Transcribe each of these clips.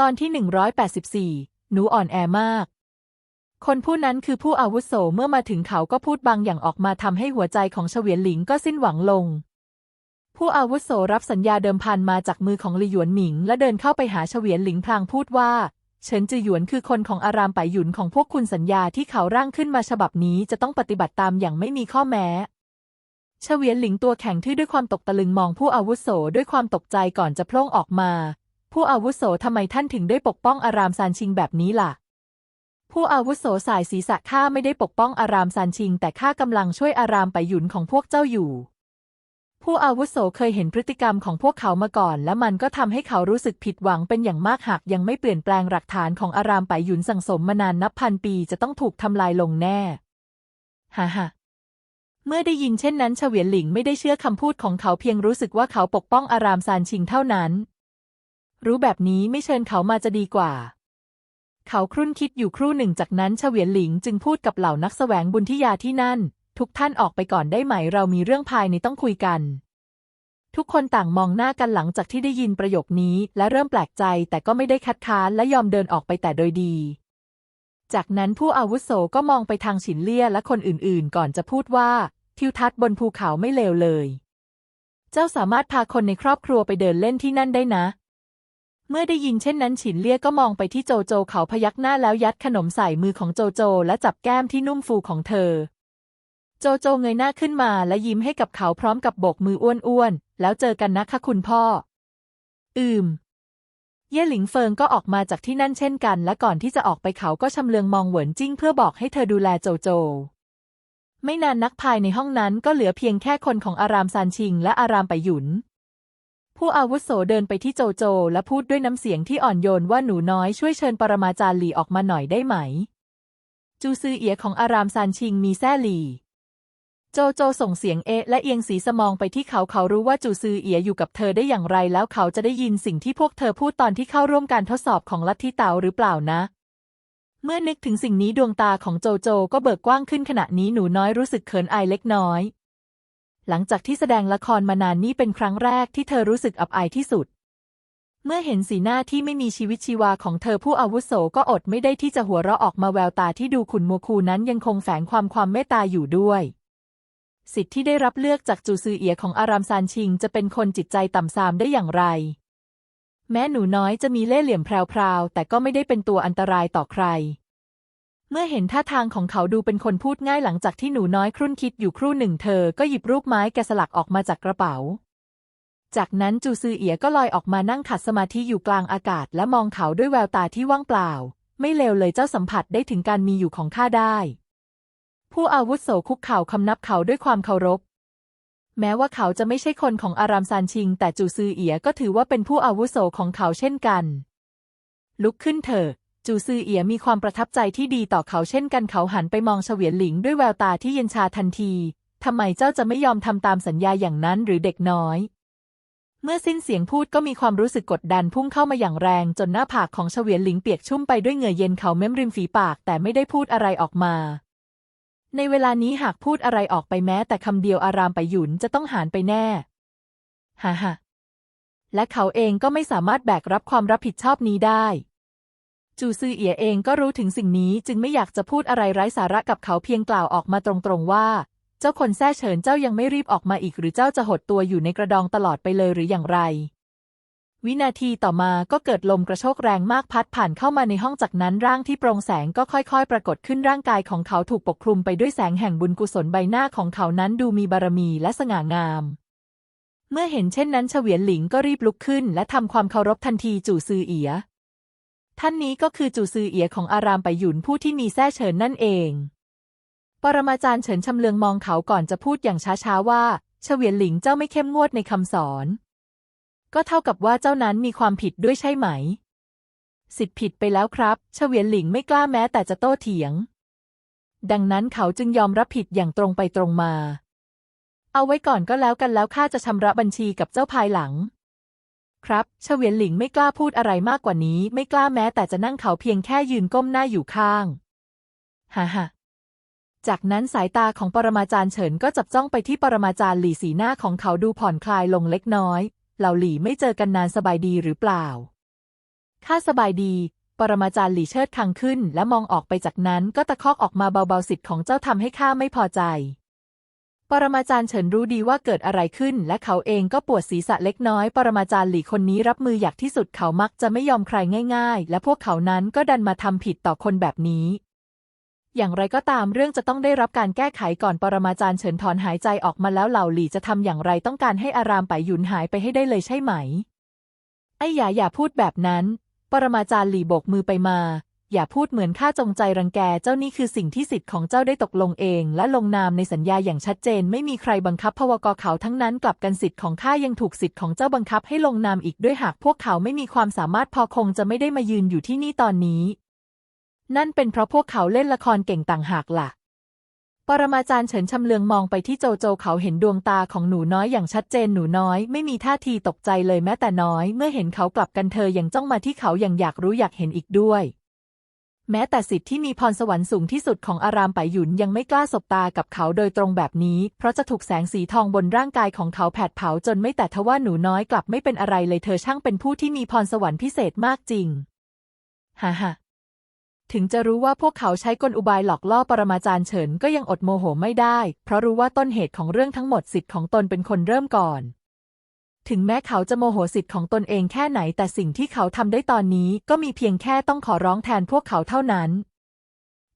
ตอนที่ 184 หนูอ่อนแอมาก คนผู้นั้นคือผู้อาวุโสเมื่อมาถึงเขาก็พูดบางอย่างออกมาทำให้หัวใจของเฉวียนหลิงก็สิ้นหวังลง ผู้อาวุโสรับสัญญาเดิมพันมาจากมือของลีหยวนหมิง และเดินเข้าไปหาเฉวียนหลิงพลางพูดว่าเฉินจือหยวนคือคนของอารามไปหยุนของพวกคุณสัญญาที่เขาร่างขึ้นมาฉบับนี้จะต้องปฏิบัติตามอย่างไม่มีข้อแม้เฉวียนหลิงตัวแข็งทื่อด้วยความตกตะลึงมองผู้อาวุโสด้วยความตกใจก่อนจะโพล่งออกมา ผู้อาวุโสทำไมท่านถึงได้ปกป้องอารามซานชิงแบบนี้ล่ะ ผู้อาวุโสสายศีรษะข้าไม่ได้ปกป้องอารามซานชิง แต่ข้ากำลังช่วยอารามไปหยุนของพวกเจ้าอยู่ ผู้อาวุโสเคยเห็นพฤติกรรมของพวกเขามาก่อน และมันก็ทำให้เขารู้สึกผิดหวังเป็นอย่างมากหากยังไม่เปลี่ยนแปลงหลักฐานของอารามไปหยุนสังสมมานานนับพันปีจะต้องถูกทำลายลงแน่ฮ่าฮ่าเมื่อได้ยินเช่นนั้นเฉวียนหลิงไม่ได้เชื่อคำพูดของเขาเพียงรู้สึกว่าเขาปกป้องอารามซานชิงเท่านั้น รู้แบบนี้ไม่เชิญเขามาจะดีกว่า เขาครุ่นคิดอยู่ครู่หนึ่งจากนั้นเฉวียนหลิงจึงพูดกับเหล่านักแสวงบุญที่ยาที่นั่น ทุกท่านออกไปก่อนได้ไหมเรามีเรื่องภายในต้องคุยกัน ทุกคนต่างมองหน้ากันหลังจากที่ได้ยินประโยคนี้และเริ่มแปลกใจแต่ก็ไม่ได้คัดค้านและยอมเดินออกไปแต่โดยดี จากนั้นผู้อาวุโสก็มองไปทางฉินเลี่ยและคนอื่นๆ ก่อนจะพูดว่า ทิวทัศน์บนภูเขาไม่เลวเลย เจ้าสามารถพาคนในครอบครัวไปเดินเล่นที่นั่นได้นะ เมื่อได้ยินเช่นนั้นฉินเลี่ยก็มองไปที่โจโจเขาพยักหน้าแล้วยัดขนมใส่มือของโจโจและจับแก้มที่นุ่มฟูของเธอ โจโจเงยหน้าขึ้นมาและยิ้มให้กับเขาพร้อมกับโบกมืออ้วนๆ แล้วเจอกันนะคะคุณพ่อ อืม เย่หลิงเฟิงก็ออกมาจากที่นั่นเช่นกัน และก่อนที่จะออกไปเขาก็ชำเลืองมองเหวินจิ้งเพื่อบอกให้เธอดูแลโจโจ ไม่นานนักภายในห้องนั้นก็เหลือเพียงแค่คนของอารามซานชิงและอารามไปหยุน ผู้อาวุโสเดินไปที่โจโจ และพูดด้วยน้ำเสียงที่อ่อนโยนว่าหนูน้อยช่วยเชิญปรมาจารย์หลีออกมาหน่อยได้ไหม จูซือเอียของอารามซานชิงมีแซ่หลีโจโจส่งเสียงเอะและเอียงสีสมองไปที่เขาเขารู้ว่าจูซือเอียอยู่กับเธอได้อย่างไรแล้วเขาจะได้ยินสิ่งที่พวกเธอพูดตอนที่เข้าร่วมการทดสอบของลัทธิเต๋าหรือเปล่านะ เมื่อนึกถึงสิ่งนี้ดวงตาของโจโจก็เบิกกว้างขึ้นขณะนี้หนูน้อยรู้สึกเขินอายเล็กน้อย หลังจากที่แสดงละครมานานนี่เป็นครั้งแรกที่เธอรู้สึกอับอายที่สุด เมื่อเห็นสีหน้าที่ไม่มีชีวิตชีวาของเธอผู้อาวุโสก็อดไม่ได้ที่จะหัวเราะออกมาแววตาที่ดูขุนมัวคูนั้นยังคงแฝงความความเมตตาอยู่ด้วย สิทธิ์ที่ได้รับเลือกจากจูซือเอียของอารามซานชิง จะเป็นคนจิตใจต่ำทรามได้อย่างไร แม้หนูน้อยจะมีเล่ห์เหลี่ยมแพรวๆแต่ก็ไม่ได้เป็นตัวอันตรายต่อใคร เมื่อเห็นท่าทางของเขาดูเป็นคนพูดง่ายหลังจากที่หนูน้อยครุ่นคิดอยู่ครู่หนึ่งเธอก็หยิบรูปไม้แกะสลักออกมาจากกระเป๋า จากนั้นจูซือเอียก็ลอยออกมานั่งขัดสมาธิอยู่กลางอากาศและมองเขาด้วยแววตาที่ว่างเปล่า ไม่เลวเลยเจ้าสัมผัสได้ถึงการมีอยู่ของข้าได้ ผู้อาวุโสคุกเข่าคำนับเขาด้วยความเคารพแม้ว่าเขาจะไม่ใช่คนของอารามซานชิง แต่จูซือเอียก็ถือว่าเป็นผู้อาวุโสของเขาเช่นกัน ลุกขึ้นเถอะ จูซือเอียมีความประทับใจที่ดีต่อเขาเช่นกันเขาหันไปมองเฉวียนหลิงด้วยแววตาที่เย็นชาทันที ทำไมเจ้าจะไม่ยอมทำตามสัญญาอย่างนั้นหรือเด็กน้อย เมื่อสิ้นเสียงพูดก็มีความรู้สึกกดดันพุ่งเข้ามาอย่างแรงจนหน้าผากของเฉวียนหลิงเปียกชุ่มไปด้วยเหงื่อเย็นเขาเม้มริมฝีปากแต่ไม่ได้พูดอะไรออกมา ในเวลานี้หากพูดอะไรออกไปแม้แต่คำเดียวอารามไปหยุนจะต้องหานไปแน่ฮ่าฮ่าและเขาเองก็ไม่สามารถแบกรับความรับผิดชอบนี้ได้ จูซือเอียเองก็รู้ถึงสิ่งนี้จึงไม่อยากจะพูดอะไรไร้สาระกับเขาเพียงกล่าวออกมาตรงๆว่า เจ้าคนแท้เฉินเจ้ายังไม่รีบออกมาอีกหรือเจ้าจะหดตัวอยู่ในกระดองตลอดไปเลยหรืออย่างไร วินาทีต่อมาก็เกิดลมกระโชกแรงมากพัดผ่านเข้ามาในห้องจากนั้นร่างที่โปร่งแสงก็ค่อยๆ ปรากฏขึ้นร่างกายของเขาถูกปกคลุมไปด้วยแสงแห่งบุญกุศลใบหน้าของเขานั้นดูมีบารมีและสง่างามเมื่อเห็นเช่นนั้นเฉวียนหลิงก็รีบลุกขึ้น และทำความเคารพทันทีจู่ซือเอีย ท่านนี้ก็คือจูซือเอียของอารามไปหยุนผู้ที่มีแท้เฉินนั่นเอง ปรมาจารย์เฉินชำเลืองมองเขาก่อนจะพูดอย่างช้าๆว่าเฉวียนหลิงเจ้าไม่เข้มงวดในคำสอน ก็เท่ากับว่าเจ้านั้นมีความผิดด้วยใช่ไหม สิทธิ์ผิดไปแล้วครับเฉวียนหลิงไม่กล้าแม้แต่จะโต้เถียง ดังนั้นเขาจึงยอมรับผิดอย่างตรงไปตรงมา เอาไว้ก่อนก็แล้วกันแล้วข้าจะชำระบัญชีกับเจ้าภายหลัง ครับเฉวียนหลิงไม่กล้าพูดอะไรมากกว่านี้ ไม่กล้าแม้แต่จะนั่งเขาเพียงแค่ยืนก้มหน้าอยู่ข้างฮ่าฮ่าจากนั้นสายตาของปรมาจารย์เฉินก็จับจ้องไปที่ปรมาจารย์หลี่สีหน้าของเขาดูผ่อนคลายลงเล็กน้อย เหล่าหลี่ไม่เจอกันนานสบายดีหรือเปล่า ข้าสบายดี ปรมาจารย์หลี่เชิดคังขึ้น และมองออกไปจากนั้นก็ตะคอกออกมาเบาๆสิทธิ์ของเจ้าทำให้ข้าไม่พอใจ ปรมาจารย์เฉินรู้ดีว่าเกิดอะไรขึ้น และเขาเองก็ปวดศีรษะเล็กน้อย ปรมาจารย์หลี่คนนี้รับมืออยากที่สุดเขามักจะไม่ยอมใครง่าย ๆ และพวกเขานั้นก็ดันมาทำผิดต่อคนแบบนี้ อย่างไรก็ตามเรื่องจะต้องได้รับการแก้ไขก่อนปรมาจารย์เฉินถอนหายใจออกมาแล้วเหล่าหลี่จะทำอย่างไรต้องการให้อารามไปหยุนหายไปให้ได้เลยใช่ไหม ไอ้หย่าอย่าพูดแบบนั้น ปรมาจารย์หลี่โบกมือไปมา อย่าพูดเหมือนข้าจงใจรังแกเจ้านี่คือสิ่งที่สิทธิ์ของเจ้าได้ตกลงเอง และลงนามในสัญญาอย่างชัดเจน ไม่มีใครบังคับพวกเขาทั้งนั้นกลับกันสิทธิ์ของข้ายังถูกสิทธิ์ของเจ้าบังคับให้ลงนามอีกด้วยหากพวกเขาไม่มีความสามารถพอคงจะไม่ได้มายืนอยู่ที่นี่ตอนนี้ นั่นเป็นเพราะพวกเขาเล่นละครเก่งต่างหากล่ะ ปรมาจารย์เฉินชำเลืองมองไปที่โจโจเขาเห็นดวงตาของหนูน้อยอย่างชัดเจนหนูน้อย ไม่มีท่าทีตกใจเลยแม้แต่น้อย เมื่อเห็นเขากลับกันเธอยังจ้องมาที่เขาอย่างอยากรู้อยากเห็นอีกด้วย แม้แต่สิทธิ์ที่มีพรสวรรค์สูงที่สุดของอารามไปหยุนยังไม่กล้าสบตากับเขาโดยตรงแบบนี้ เพราะจะถูกแสงสีทองบนร่างกายของเขาแผดเผาจนไม่แต่ทว่าหนูน้อยกลับไม่เป็นอะไรเลยเธอช่างเป็นผู้ที่มีพรสวรรค์พิเศษมากจริงฮ่าฮ่าถึงจะรู้ว่าพวกเขาใช้กลอุบายหลอกล่อปรมาจารย์เฉินก็ยังอดโมโหไม่ได้ เพราะรู้ว่าต้นเหตุของเรื่องทั้งหมดสิทธิ์ของตนเป็นคนเริ่มก่อน ถึงแม้เขาจะโมโหสิทธิ์ของตนเองแค่ไหนแต่สิ่งที่เขาทำได้ตอนนี้ก็มีเพียงแค่ต้องขอร้องแทนพวกเขาเท่านั้น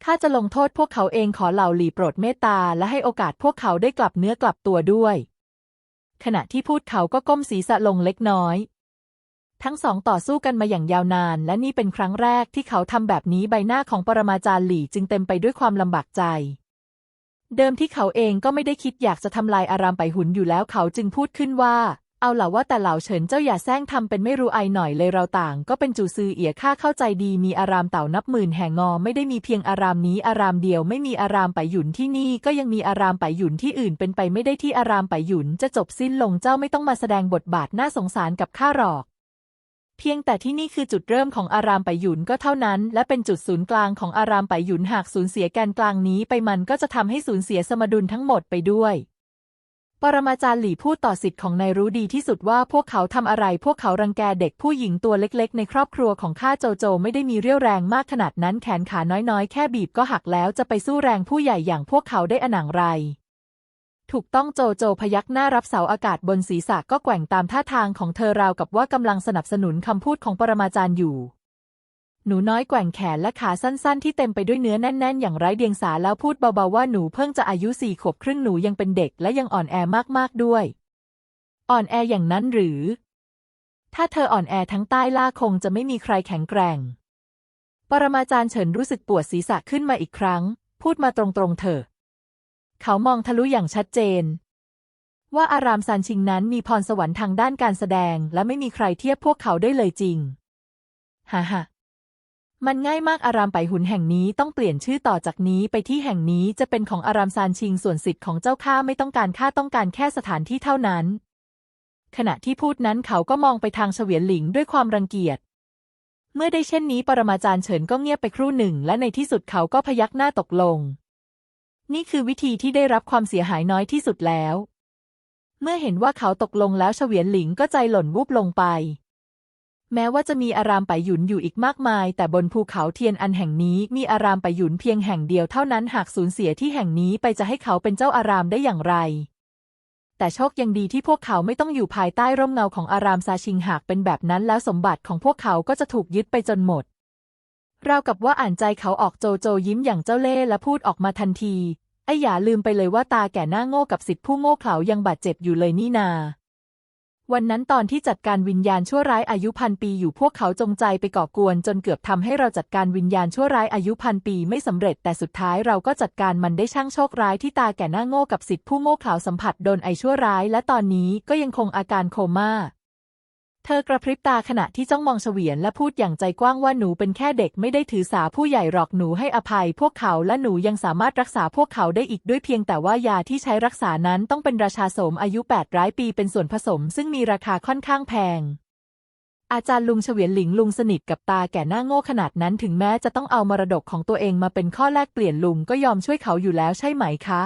ข้าจะลงโทษพวกเขาเองขอเหล่าหลีโปรดเมตตาและให้โอกาสพวกเขาได้กลับเนื้อกลับตัวด้วย ขณะที่พูดเขาก็ก้มศีรษะลงเล็กน้อย ทั้งสองต่อสู้กันมาอย่างยาวนาน และนี่เป็นครั้งแรกที่เขาทำแบบนี้ใบหน้าของปรมาจารย์หลี่จึงเต็มไปด้วยความลำบากใจเดิมที่เขาเองก็ไม่ได้คิดอยากจะทำลายอารามไปหุนอยู่แล้วเขาจึงพูดขึ้นว่า เอาล่ะว่าแต่เหล่าเฉินเจ้าอย่าแซงทำเป็นไม่รู้ไอหน่อยเลยเราต่าง ก็เป็นจูซือเอียข้าเข้าใจดีมีอารามเต่านับหมื่นแห่งงอไม่ได้มีเพียงอารามนี้อารามเดียวไม่มีอารามไปหยุนที่นี่ก็ยังมีอารามไปหยุนที่อื่นเป็นไปไม่ได้ที่อารามไปหยุนจะจบสิ้นลงเจ้าไม่ต้องมาแสดงบทบาทน่าสงสารกับข้าหรอกเพียงแต่ที่นี่คือจุดเริ่มของอารามไปหยุนก็เท่านั้น และเป็นจุดศูนย์กลางของอารามไปหยุนหากสูญเสียแกนกลางนี้ไปมันก็จะทำให้สูญเสียสมดุลทั้งหมดไปด้วย ปรมาจารย์หลี่พูดต่อสิทธิ์ของนายรู้ดีที่สุดว่าพวกเขาทำอะไร พวกเขารังแกเด็กผู้หญิงตัวเล็กๆ ในครอบครัวของข้าโจโจไม่ได้มีเรี่ยวแรงมากขนาดนั้นแขนขาน้อยๆ แค่บีบก็หักแล้วจะไปสู้แรงผู้ใหญ่อย่างพวกเขาได้อนังไร ถูกต้องโจโจพยักหน้ารับเสาอากาศบนศีรษะก็แกว่งตามท่าทางของเธอราวกับว่ากำลังสนับสนุนคำพูดของปรมาจารย์อยู่ หนูน้อยแกว่งแขนและขาสั้นๆ ที่เต็มไปด้วยเนื้อแน่นๆ อย่างไร้เดียงสาแล้วพูดเบาๆว่าหนูเพิ่งจะอายุสี่ขวบครึ่งหนูยังเป็นเด็กและยังอ่อนแอมากๆด้วย อ่อนแออย่างนั้นหรือ ถ้าเธออ่อนแอทั้งใต้ล่าคงจะไม่มีใครแข็งแกร่ง ปรมาจารย์เฉินรู้สึกปวดศีรษะขึ้นมาอีกครั้ง พูดมาตรงๆเถอะ เขามองทะลุอย่างชัดเจน ว่าอารามซานชิงนั้นมีพรสวรรค์ทางด้านการแสดง และไม่มีใครเทียบพวกเขาได้เลยจริงฮ่าฮ่า มันง่ายมากอารามไปหุนแห่งนี้ต้องเปลี่ยนชื่อต่อจากนี้ไปที่แห่งนี้จะเป็นของอารามซานชิงส่วนสิทธิ์ของเจ้าข้าไม่ต้องการข้าต้องการแค่สถานที่เท่านั้น ขณะที่พูดนั้นเขาก็มองไปทางเฉวียนหลิงด้วยความรังเกียจ เมื่อได้เช่นนี้ปรมาจารย์เฉินก็เงียบไปครู่หนึ่ง และในที่สุดเขาก็พยักหน้าตกลง นี่คือวิธีที่ได้รับความเสียหายน้อยที่สุดแล้ว เมื่อเห็นว่าเขาตกลงแล้วเฉวียนหลิงก็ใจหล่นวูบลงไป แม้ว่าจะมีอารามไปหยุนอยู่อีกมากมาย แต่บนภูเขาเทียนอันแห่งนี้มีอารามไปหยุนเพียงแห่งเดียวเท่านั้นหากสูญเสียที่แห่งนี้ไปจะให้เขาเป็นเจ้าอารามได้อย่างไร แต่โชคยังดีที่พวกเขาไม่ต้องอยู่ภายใต้ร่มเงาของอารามซาชิงหากเป็นแบบนั้นแล้วสมบัติของพวกเขาก็จะถูกยึดไปจนหมดราวกับว่าอ่านใจเขาออกโจโจยิ้มอย่างเจ้าเล่ห์และพูดออกมาทันทีไอ้หยาลืมไปเลยว่าตาแก่หน้าโง่กับสิทธิผู้โง่เขลายังบาดเจ็บอยู่เลยนี่นา วันนั้นตอนที่จัดการวิญญาณชั่วร้ายอายุพันปีอยู่พวกเขาจงใจไปก่อกวน จนเกือบทำให้เราจัดการวิญญาณชั่วร้ายอายุพันปีไม่สำเร็จ แต่สุดท้ายเราก็จัดการมันได้ช่างโชคร้ายที่ตาแก่หน้าโง่กับสิทธิผู้โง่เขลาสัมผัสโดนไอชั่วร้าย และตอนนี้ก็ยังคงอาการโคม่า เธอกระพริบตาขณะที่จ้องมองเฉวียนและพูดอย่างใจกว้างว่าหนูเป็นแค่เด็กไม่ได้ถือสาผู้ใหญ่หรอกหนูให้อภัย พวกเขาและหนูยังสามารถรักษาพวกเขาได้อีกด้วยเพียงแต่ว่ายาที่ใช้รักษานั้นต้องเป็นราชาสมอายุ800ปีเป็นส่วนผสม ซึ่งมีราคาค่อนข้างแพงอาจารย์ลุงเฉวียนหลิงลุงสนิทกับตาแก่หน้าโง่ขนาดนั้นถึงแม้จะต้องเอามรดกของตัวเองมาเป็นข้อแลกเปลี่ยนลุงก็ยอมช่วยเขาอยู่แล้วใช่ไหมคะ